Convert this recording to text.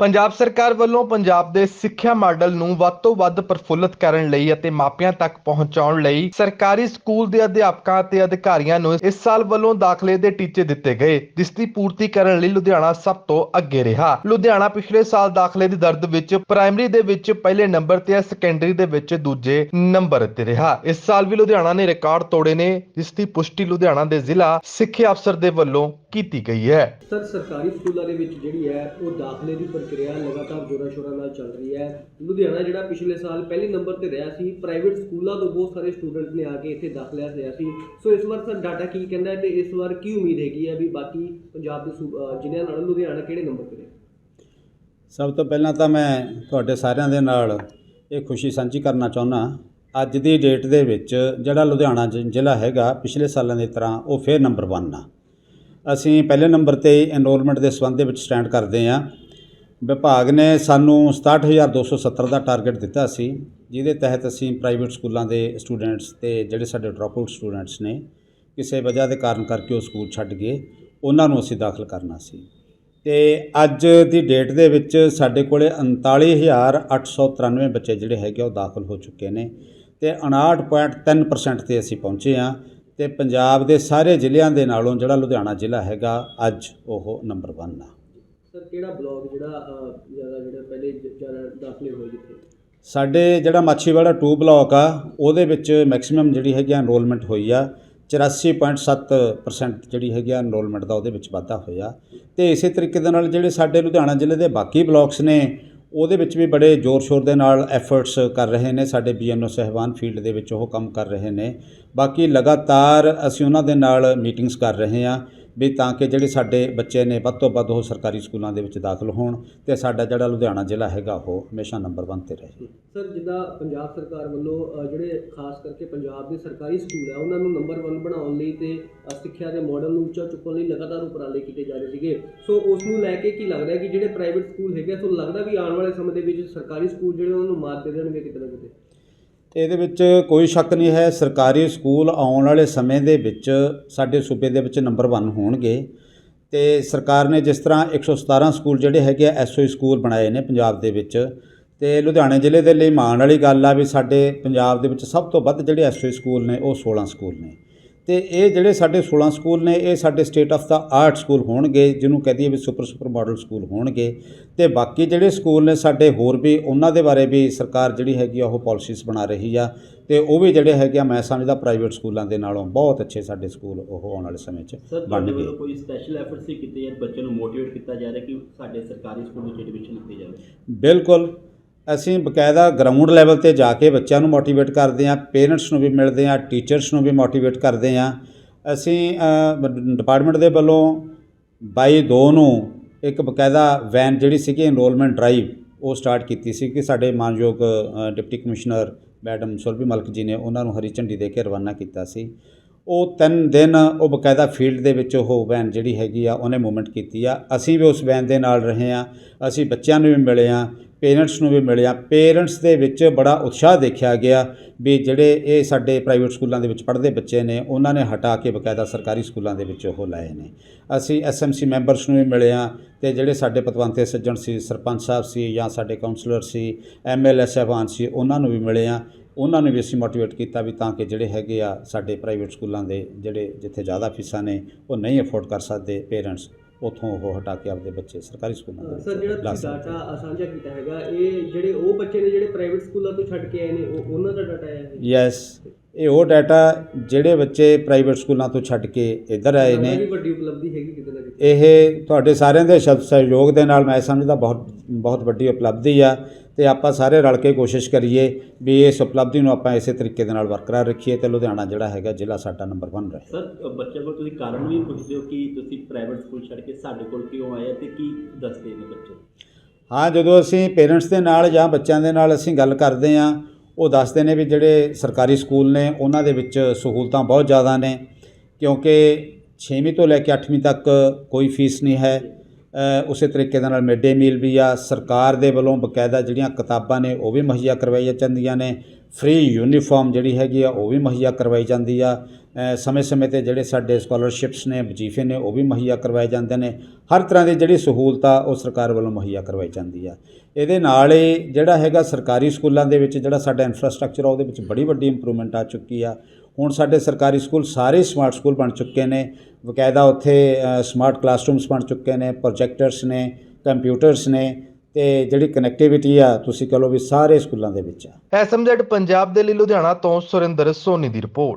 ਪੰਜਾਬ ਸਰਕਾਰ ਵੱਲੋਂ ਪੰਜਾਬ ਦੇ ਸਿੱਖਿਆ ਮਾਡਲ ਨੂੰ ਵੱਧ ਤੋਂ ਵੱਧ ਪ੍ਰਫੁੱਲਤ ਕਰਨ ਲਈ ਅਤੇ ਮਾਪਿਆਂ ਤੱਕ ਪਹੁੰਚਾਉਣ ਲਈ ਸਰਕਾਰੀ ਸਕੂਲ ਦੇ ਅਧਿਆਪਕਾਂ ਅਤੇ ਅਧਿਕਾਰੀਆਂ ਨੂੰ ਇਸ ਸਾਲ ਵੱਲੋਂ ਦਾਖਲੇ ਦੇ ਟੀਚੇ ਦਿੱਤੇ ਗਏ, ਜਿਸ ਦੀ ਪੂਰਤੀ ਕਰਨ ਲਈ ਲੁਧਿਆਣਾ ਸਭ ਤੋਂ ਅੱਗੇ ਰਿਹਾ। ਲੁਧਿਆਣਾ ਪਿਛਲੇ ਸਾਲ ਦਾਖਲੇ ਦੀ ਦਰਦ ਵਿੱਚ ਪ੍ਰਾਇਮਰੀ ਦੇ ਵਿੱਚ ਪਹਿਲੇ ਨੰਬਰ ਤੇ ਹੈ, ਸੈਕੰਡਰੀ ਦੇ ਵਿੱਚ ਦੂਜੇ ਨੰਬਰ ਤੇ ਰਿਹਾ। ਇਸ ਸਾਲ ਵੀ ਲੁਧਿਆਣਾ ਨੇ ਰਿਕਾਰਡ ਤੋੜੇ ਨੇ, ਜਿਸ ਦੀ ਪੁਸ਼ਟੀ ਲੁਧਿਆਣਾ ਦੇ ਜ਼ਿਲ੍ਹਾ ਸਿੱਖਿਆ ਅਫਸਰ ਦੇ ਵੱਲੋਂ ਕੀਤੀ ਗਈ ਹੈ। ਸਰ, ਸਰਕਾਰੀ ਸਕੂਲਾਂ ਦੇ ਵਿੱਚ ਜਿਹੜੀ ਹੈ, ਉਹ ਦਾਖਲੇ ਦੀ ਪ੍ਰਕਿਰਿਆ ਲਗਾਤਾਰ ਜੋਰਾਂ ਸ਼ੋਰਾਂ ਨਾਲ ਚੱਲ ਰਹੀ ਹੈ। ਲੁਧਿਆਣਾ ਜਿਹੜਾ ਪਿਛਲੇ ਸਾਲ ਪਹਿਲੇ ਨੰਬਰ ਤੇ ਰਿਹਾ ਸੀ ਪ੍ਰਾਈਵੇਟ ਸਕੂਲਾਂ ਤੋਂ ਬਹੁਤ ਸਾਰੇ ਸਟੂਡੈਂਟ ਨੇ ਆ ਕੇ ਇੱਥੇ ਦਾਖਲਾ ਲਿਆ ਸੀ। ਸੋ ਇਸ ਵਾਰ ਸਰ ਡਾਟਾ ਕੀ ਕਹਿੰਦਾ ਹੈ ਤੇ ਇਸ ਵਾਰ ਕੀ ਉਮੀਦ ਹੈਗੀ ਹੈ ਵੀ ਬਾਕੀ ਪੰਜਾਬ ਦੇ ਸੂ- ਜ਼ਿਲ੍ਹਿਆਂ ਨਾਲੋਂ ਲੁਧਿਆਣਾ ਕਿਹੜੇ ਨੰਬਰ ਤੇ ਰਿਹਾ? ਸਭ ਤੋਂ ਪਹਿਲਾਂ ਤਾਂ ਮੈਂ ਤੁਹਾਡੇ ਸਾਰਿਆਂ ਦੇ ਨਾਲ ਇਹ ਖੁਸ਼ੀ ਸਾਂਝੀ ਕਰਨਾ ਚਾਹੁੰਦਾ ਅੱਜ ਦੀ ਡੇਟ ਦੇ ਵਿੱਚ ਜਿਹੜਾ ਲੁਧਿਆਣਾ ਜ- ਜ਼ਿਲ੍ਹਾ ਹੈਗਾ, ਪਿਛਲੇ ਸਾਲਾਂ ਦੀ ਤਰ੍ਹਾਂ ਉਹ ਫੇਰ ਨੰਬਰ 1 ਆ। ਅਸੀਂ ਪਹਿਲੇ ਨੰਬਰ ਤੇ ਐਨਰੋਲਮੈਂਟ ਦੇ ਸੰਬੰਧ ਦੇ ਵਿੱਚ ਸਟੈਂਡ ਕਰਦੇ ਹਾਂ। ਵਿਭਾਗ ਨੇ ਸਾਨੂੰ 67270 ਦਾ ਟਾਰਗੇਟ ਦਿੱਤਾ ਸੀ, ਜਿਹਦੇ ਤਹਿਤ ਅਸੀਂ ਪ੍ਰਾਈਵੇਟ ਸਕੂਲਾਂ ਦੇ ਸਟੂਡੈਂਟਸ ਤੇ ਜਿਹੜੇ ਸਾਡੇ ਡ੍ਰੌਪ ਆਊਟ ਸਟੂਡੈਂਟਸ ਨੇ, ਕਿਸੇ ਵਜ੍ਹਾ ਦੇ ਕਾਰਨ ਕਰਕੇ ਉਹ ਸਕੂਲ ਛੱਡ ਗਏ, ਉਹਨਾਂ ਨੂੰ ਅਸੀਂ ਦਾਖਲ ਕਰਨਾ ਸੀ। ਤੇ ਅੱਜ ਦੀ ਡੇਟ ਦੇ ਵਿੱਚ ਸਾਡੇ ਕੋਲੇ 39893 ਬੱਚੇ ਜਿਹੜੇ ਹੈਗੇ ਉਹ ਦਾਖਲ ਹੋ ਚੁੱਕੇ ਨੇ ਤੇ 59.3% ਤੇ ਅਸੀਂ ਪਹੁੰਚੇ ਹਾਂ ਤੇ ਪੰਜਾਬ ਦੇ ਸਾਰੇ ਜ਼ਿਲ੍ਹਿਆਂ ਦੇ ਨਾਲੋਂ ਜਿਹੜਾ ਲੁਧਿਆਣਾ ਜ਼ਿਲ੍ਹਾ ਹੈਗਾ, ਅੱਜ ਉਹ ਨੰਬਰ 1 ਆ। ਸਰ, ਕਿਹੜਾ ਬਲਾਕ ਜਿਹੜਾ ਜ਼ਿਆਦਾ ਜਿਹੜਾ ਪਹਿਲੇ ਜ਼ਿਆਦਾ ਦਾਖਲੇ ਹੋਏ ਜਿੱਥੇ? ਸਾਡੇ ਜਿਹੜਾ ਮਾਛੀਵਾੜਾ 2 ਬਲਾਕ ਆ, ਉਹਦੇ ਵਿੱਚ ਮੈਕਸਿਮਮ ਜਿਹੜੀ ਹੈਗੀ ਐਨਰੋਲਮੈਂਟ ਹੋਈ ਆ 84.7% ਜਿਹੜੀ ਹੈਗੀ ਆ ਐਨਰੋਲਮੈਂਟ ਦਾ ਉਹਦੇ ਵਿੱਚ ਵਾਧਾ ਹੋਇਆ। ਤੇ ਇਸੇ ਤਰੀਕੇ ਦੇ ਨਾਲ ਜਿਹੜੇ ਸਾਡੇ ਲੁਧਿਆਣਾ ਜ਼ਿਲ੍ਹੇ ਦੇ ਬਾਕੀ ਬਲਾਕਸ ਨੇ, ਉਹਦੇ ਵਿੱਚ ਵੀ ਬੜੇ ਜ਼ੋਰ ਸ਼ੋਰ ਦੇ ਨਾਲ ਐਫਰਟਸ ਕਰ ਰਹੇ ਨੇ, ਸਾਡੇ ਬੀਐਨਓ ਸਹਿਬਾਨ ਫੀਲਡ ਦੇ ਵਿੱਚ ਉਹ ਕੰਮ ਕਰ ਰਹੇ ਨੇ। ਬਾਕੀ ਲਗਾਤਾਰ ਅਸੀਂ ਉਹਨਾਂ ਦੇ ਨਾਲ ਮੀਟਿੰਗਸ ਕਰ ਰਹੇ ਹਾਂ। ਵੀ ਤਾਂ ਕਿ ਜਿਹੜੇ ਸਾਡੇ ਬੱਚੇ ਨੇ ਵੱਧ ਤੋਂ ਵੱਧ ਉਹ ਸਰਕਾਰੀ ਸਕੂਲਾਂ ਦੇ ਵਿੱਚ ਦਾਖਲ ਹੋਣ ਤੇ ਸਾਡਾ ਜਿਹੜਾ ਲੁਧਿਆਣਾ ਜ਼ਿਲ੍ਹਾ ਹੈਗਾ ਉਹ ਹਮੇਸ਼ਾ ਨੰਬਰ 1 ਤੇ ਰਹੇ। ਸਰ, ਜਿੱਦਾਂ ਪੰਜਾਬ ਸਰਕਾਰ ਵੱਲੋਂ ਜਿਹੜੇ ਖਾਸ ਕਰਕੇ ਪੰਜਾਬ ਦੇ ਸਰਕਾਰੀ ਸਕੂਲ ਹੈ ਉਹਨਾਂ ਨੂੰ ਨੰਬਰ 1 ਬਣਾਉਣ ਲਈ ਤੇ ਸਿੱਖਿਆ ਦੇ ਮਾਡਲ ਨੂੰ ਉੱਚਾ ਚੁੱਕਣ ਲਈ ਲਗਾਤਾਰ ਉਪਰਾਲੇ ਕੀਤੇ ਜਾ ਰਹੇ ਸੀਗੇ। ਸੋ ਉਸ ਨੂੰ ਲੈ ਕੇ ਕੀ ਲੱਗਦਾ ਹੈ ਕਿ ਜਿਹੜੇ ਪ੍ਰਾਈਵੇਟ ਸਕੂਲ ਹੈਗੇ ਤੁਹਾਨੂੰ ਲੱਗਦਾ ਵੀ ਆਉਣ ਵਾਲੇ ਸਮੇਂ ਦੇ ਵਿੱਚ ਸਰਕਾਰੀ ਸਕੂਲ ਜਿਹੜੇ ਉਹਨਾਂ ਨੂੰ ਮਾਤ ਦੇ ਦੇਣਗੇ ਕਿਤੇ ਨਾ ਕਿਤੇ? ਇਹਦੇ ਵਿੱਚ ਕੋਈ ਸ਼ੱਕ ਨਹੀਂ ਹੈ, ਸਰਕਾਰੀ ਸਕੂਲ ਆਉਣ ਵਾਲੇ ਸਮੇਂ ਦੇ ਵਿੱਚ ਸਾਡੇ ਸੂਬੇ ਦੇ ਵਿੱਚ ਨੰਬਰ 1 ਹੋਣਗੇ ਤੇ ਸਰਕਾਰ ਨੇ ਜਿਸ ਤਰ੍ਹਾਂ 117 ਸਕੂਲ ਜਿਹੜੇ ਹੈਗੇ ਆ ਐਸਓਈ ਸਕੂਲ ਬਣਾਏ ਨੇ ਪੰਜਾਬ ਦੇ ਵਿੱਚ ਤੇ ਲੁਧਿਆਣੇ ਜ਼ਿਲ੍ਹੇ ਦੇ ਲਈ ਮਾਣ ਵਾਲੀ ਗੱਲ ਆ ਵੀ ਸਾਡੇ ਪੰਜਾਬ ਦੇ ਵਿੱਚ ਸਭ ਤੋਂ ਵੱਧ ਜਿਹੜੇ ਐਸਓਈ ਸਕੂਲ ਨੇ ਉਹ 16 ਸਕੂਲ ਨੇ। ਤੇ ਇਹ ਜਿਹੜੇ ਸਾਡੇ 16 ਸਕੂਲ ਨੇ ਇਹ ਸਾਡੇ state of the art school ਹੋਣਗੇ ਜਿਹਨੂੰ ਕਹਦੀ ਹੈ ਵੀ ਸੁਪਰ ਸੁਪਰ ਮਾਡਲ ਸਕੂਲ ਹੋਣਗੇ। ਤੇ ਬਾਕੀ ਜਿਹੜੇ ਸਕੂਲ ਨੇ ਸਾਡੇ ਹੋਰ ਵੀ ਉਹਨਾਂ ਦੇ ਬਾਰੇ ਵੀ ਸਰਕਾਰ ਜਿਹੜੀ ਹੈਗੀ ਆ ਉਹ ਪਾਲਿਸੀਜ਼ ਬਣਾ ਰਹੀ ਆ। ਤੇ ਉਹ ਵੀ ਜਿਹੜੇ ਹੈਗੇ ਆ ਮੈਂ ਸਮਝਦਾ ਪ੍ਰਾਈਵੇਟ ਸਕੂਲਾਂ ਦੇ ਨਾਲੋਂ ਬਹੁਤ ਅੱਛੇ ਸਾਡੇ ਸਕੂਲ ਉਹ ਆਉਣ ਵਾਲੇ ਸਮੇਂ 'ਚ ਬਣਨਗੇ। ਵੱਲੋਂ ਕੋਈ ਸਪੈਸ਼ਲ ਐਫਰਟਸ ਕੀਤੇ ਜਾਂ ਬੱਚਿਆਂ ਨੂੰ ਮੋਟੀਵੇਟ ਕੀਤਾ ਜਾ ਰਿਹਾ ਕਿ ਸਾਡੇ ਸਰਕਾਰੀ ਸਕੂਲ ਵਿੱਚ ਐਡਮਿਸ਼ਨ ਲਿੱਤੀ ਜਾਵੇ? ਬਿਲਕੁਲ। ਅਸੀਂ ਬਕਾਇਦਾ ਗਰਾਊਂਡ ਲੈਵਲ ਤੇ ਜਾ ਕੇ ਬੱਚਿਆਂ ਨੂੰ ਮੋਟੀਵੇਟ ਕਰਦੇ ਹਾਂ ਪੇਰੈਂਟਸ ਨੂੰ ਵੀ ਮਿਲਦੇ ਹਾਂ ਟੀਚਰਸ ਨੂੰ ਵੀ ਮੋਟੀਵੇਟ ਕਰਦੇ ਹਾਂ। ਅਸੀਂ ਡਿਪਾਰਟਮੈਂਟ ਦੇ ਵੱਲੋਂ 22 2 ਨੂੰ ਇੱਕ ਬਕਾਇਦਾ ਵੈਨ ਜਿਹੜੀ ਸੀਗੀ ਐਨਰੋਲਮੈਂਟ ਡਰਾਈਵ ਉਹ ਸਟਾਰਟ ਕੀਤੀ ਸੀ ਕਿ ਸਾਡੇ ਮਾਨਯੋਗ deputy commissioner madam Surbhi Malik ji ਨੇ ਉਹਨਾਂ ਨੂੰ ਹਰੀ ਝੰਡੀ ਦੇ ਕੇ ਰਵਾਨਾ ਕੀਤਾ ਸੀ। ਉਹ ਤਿੰਨ ਦਿਨ ਉਹ ਬਕਾਇਦਾ ਫੀਲਡ ਦੇ ਵਿੱਚ ਉਹ ਵੈਨ ਜਿਹੜੀ ਹੈਗੀ ਆ, ਉਹਨੇ ਮੂਵਮੈਂਟ ਕੀਤੀ ਆ। ਅਸੀਂ ਵੀ ਉਸ ਵੈਨ ਦੇ ਨਾਲ ਰਹੇ ਆ ਅਸੀਂ ਬੱਚਿਆਂ ਨੂੰ ਵੀ ਮਿਲੇ ਆ ਪੇਰੈਂਟਸ ਨੂੰ ਵੀ ਮਿਲਿਆ। ਪੇਰੈਂਟਸ ਦੇ ਵਿੱਚ ਬੜਾ ਉਤਸ਼ਾਹ ਦੇਖਿਆ ਗਿਆ ਵੀ ਜਿਹੜੇ ਇਹ ਸਾਡੇ ਪ੍ਰਾਈਵੇਟ ਸਕੂਲਾਂ ਦੇ ਵਿੱਚ ਪੜ੍ਹਦੇ ਬੱਚੇ ਨੇ, ਉਹਨਾਂ ਨੇ ਹਟਾ ਕੇ ਬਕਾਇਦਾ ਸਰਕਾਰੀ ਸਕੂਲਾਂ ਦੇ ਵਿੱਚ ਉਹ ਲਾਏ ਨੇ। ਅਸੀਂ ਐਸਐਮਸੀ ਮੈਂਬਰਸ ਨੂੰ ਵੀ ਮਿਲਿਆ ਆ ਤੇ ਜਿਹੜੇ ਸਾਡੇ ਪਤਵੰਤੇ ਸੱਜਣ ਸੀ, ਸਰਪੰਚ ਸਾਹਿਬ ਸੀ ਜਾਂ ਸਾਡੇ ਕਾਉਂਸਲਰ ਸੀ ਐਮਐਲਏ ਸਾਹਿਬਾਨ ਸੀ, ਉਹਨਾਂ ਨੂੰ ਵੀ ਮਿਲਿਆ। ਉਹਨਾਂ ਨੂੰ ਵੀ ਅਸੀਂ ਮੋਟੀਵੇਟ ਕੀਤਾ ਵੀ ਤਾਂ ਕਿ ਜਿਹੜੇ ਹੈਗੇ ਆ ਸਾਡੇ ਪ੍ਰਾਈਵੇਟ ਸਕੂਲਾਂ ਦੇ ਜਿਹੜੇ ਜਿੱਥੇ ਜ਼ਿਆਦਾ ਫੀਸਾਂ ਨੇ, ਉਹ ਨਹੀਂ ਅਫੋਰਡ ਕਰ ਸਕਦੇ ਪੇਰੈਂਟਸ। ਉਥੋਂ ਉਹ ਹਟਾ ਕੇ ਆਪਦੇ ਬੱਚੇ ਸਰਕਾਰੀ ਸਕੂਲਾਂ ਦੇ ਸਰ ਜਿਹੜਾ ਵਿੱਚ ਲਾ ਤੁਸੀਂ ਸਕਦੇ ਡਾਟਾ ਸਾਂਝਾ ਕੀਤਾ ਹੈਗਾ ਇਹ ਜਿਹੜੇ ਉਹ ਬੱਚੇ ਨੇ ਜਿਹੜੇ ਪ੍ਰਾਈਵੇਟ ਸਕੂਲਾਂ ਤੋਂ ਛੱਡ ਕੇ ਆਏ ਨੇ ਉਹ ਉਹਨਾਂ ਦਾ ਡਾਟਾ ਹੈ ਇਹ? ਯੈਸ ਇਹ ਉਹ ਡਾਟਾ ਜਿਹੜੇ ਬੱਚੇ ਪ੍ਰਾਈਵੇਟ ਸਕੂਲਾਂ ਤੋਂ ਛੱਡ ਕੇ ਇੱਧਰ ਆਏ ਨੇ। ਵੀ ਵੱਡੀ ਉਪਲਬਧੀ ਹੈਗੀ ਕਿਤੇ ਨਾ ਕਿਤੇ? ਇਹ ਤੁਹਾਡੇ ਸਾਰਿਆਂ ਦੇ ਸ਼ਬਦ ਸਹਿਯੋਗ ਦੇ ਨਾਲ ਮੈਂ ਸਮਝਦਾ ਬਹੁਤ ਬਹੁਤ ਵੱਡੀ ਉਪਲਬਧੀ ਆ। ਤੇ ਆਪਾਂ ਸਾਰੇ ਰਲ ਕੇ ਕੋਸ਼ਿਸ਼ ਕਰੀਏ ਵੀ ਇਸ ਉਪਲਬਧੀ ਨੂੰ ਆਪਾਂ ਇਸੇ ਤਰੀਕੇ ਦੇ ਨਾਲ ਬਰਕਰਾਰ ਰੱਖੀਏ ਤੇ ਲੁਧਿਆਣਾ ਜਿਹੜਾ ਹੈਗਾ ਜ਼ਿਲ੍ਹਾ ਸਾਡਾ ਨੰਬਰ 1 ਰਹੇ। ਸਰ ਅ, ਬੱਚਿਆਂ ਕੋਲ ਤੁਸੀਂ ਕਾਰਨ ਵੀ ਪੁੱਛਦੇ ਹੋ ਕਿ ਤੁਸੀਂ ਪ੍ਰਾਈਵੇਟ ਸਕੂਲ ਛੱਡ ਕੇ ਸਾਡੇ ਕੋਲ ਕਿਉਂ ਆਏ ਤੇ ਕੀ ਦੱਸਦੇ ਨੇ ਬੱਚੇ? ਹਾਂ ਜਦੋਂ ਅਸੀਂ ਪੇਰੈਂਟਸ ਦੇ ਨਾਲ ਜਾਂ ਬੱਚਿਆਂ ਦੇ ਨਾਲ ਅਸੀਂ ਗੱਲ ਕਰਦੇ ਹਾਂ ਉਹ ਦੱਸਦੇ ਨੇ ਵੀ ਜਿਹੜੇ ਸਰਕਾਰੀ ਸਕੂਲ ਨੇ ਉਹਨਾਂ ਦੇ ਵਿੱਚ ਸਹੂਲਤਾਂ ਬਹੁਤ ਜ਼ਿਆਦਾ ਨੇ ਕਿਉਂਕਿ 6ਵੀਂ ਤੋਂ ਲੈ ਕੇ 8ਵੀਂ ਤੱਕ ਕੋਈ ਫੀਸ ਨਹੀਂ ਹੈ। ਉਸੇ ਤਰੀਕੇ ਦੇ ਨਾਲ ਮਿਡ ਡੇ ਮੀਲ ਵੀ ਆ। ਸਰਕਾਰ ਦੇ ਵੱਲੋਂ ਬਕਾਇਦਾ ਜਿਹੜੀਆਂ ਕਿਤਾਬਾਂ ਨੇ, ਉਹ ਵੀ ਮੁਹੱਈਆ ਕਰਵਾਈਆਂ ਜਾਂਦੀਆਂ ਨੇ। ਫ੍ਰੀ ਯੂਨੀਫਾਰਮ ਜਿਹੜੀ ਹੈਗੀ ਆ, ਉਹ ਵੀ ਮੁਹੱਈਆ ਕਰਵਾਈ ਜਾਂਦੀ ਆ। ਸਮੇਂ-ਸਮੇਂ ਤੇ ਜਿਹੜੇ ਸਾਡੇ ਸਕਾਲਰਸ਼ਿਪਸ ਨੇ, ਵਜ਼ੀਫੇ ਨੇ, ਉਹ ਵੀ ਮੁਹੱਈਆ ਕਰਵਾਏ ਜਾਂਦੇ ਨੇ। ਹਰ ਤਰ੍ਹਾਂ ਦੀ ਜਿਹੜੀ ਸਹੂਲਤ ਆ, ਉਹ ਸਰਕਾਰ ਵੱਲੋਂ ਮੁਹੱਈਆ ਕਰਵਾਈ ਜਾਂਦੀ ਆ। ਇਹਦੇ ਨਾਲ ਹੀ ਜਿਹੜਾ ਹੈਗਾ ਸਰਕਾਰੀ ਸਕੂਲਾਂ ਦੇ ਵਿੱਚ ਜਿਹੜਾ ਸਾਡਾ ਇਨਫਰਾਸਟ੍ਰਕਚਰ ਆ, ਉਹਦੇ ਵਿੱਚ ਬੜੀ ਵੱਡੀ ਇੰਪਰੂਵਮੈਂਟ ਆ ਚੁੱਕੀ ਆ। ਹੁਣ ਸਾਡੇ ਸਰਕਾਰੀ ਸਕੂਲ ਸਾਰੇ ਸਮਾਰਟ ਸਕੂਲ ਬਣ ਚੁੱਕੇ ਨੇ। ਬਕਾਇਦਾ ਉੱਥੇ ਸਮਾਰਟ ਕਲਾਸਰੂਮਸ ਬਣ ਚੁੱਕੇ ਨੇ, ਪ੍ਰੋਜੈਕਟਰਸ ਨੇ, ਕੰਪਿਊਟਰਸ ਨੇ ਤੇ ਜਿਹੜੀ ਕਨੈਕਟੀਵਿਟੀ ਆ ਤੁਸੀਂ ਕਹ ਲਓ ਵੀ ਸਾਰੇ ਸਕੂਲਾਂ ਦੇ ਵਿੱਚ ਆ। ਐਸਐਮਜ਼ੈਡ ਪੰਜਾਬ ਦੇ ਲਈ ਲੁਧਿਆਣਾ ਤੋਂ ਸੁਰਿੰਦਰ ਸੋਨੀ ਦੀ ਰਿਪੋਰਟ।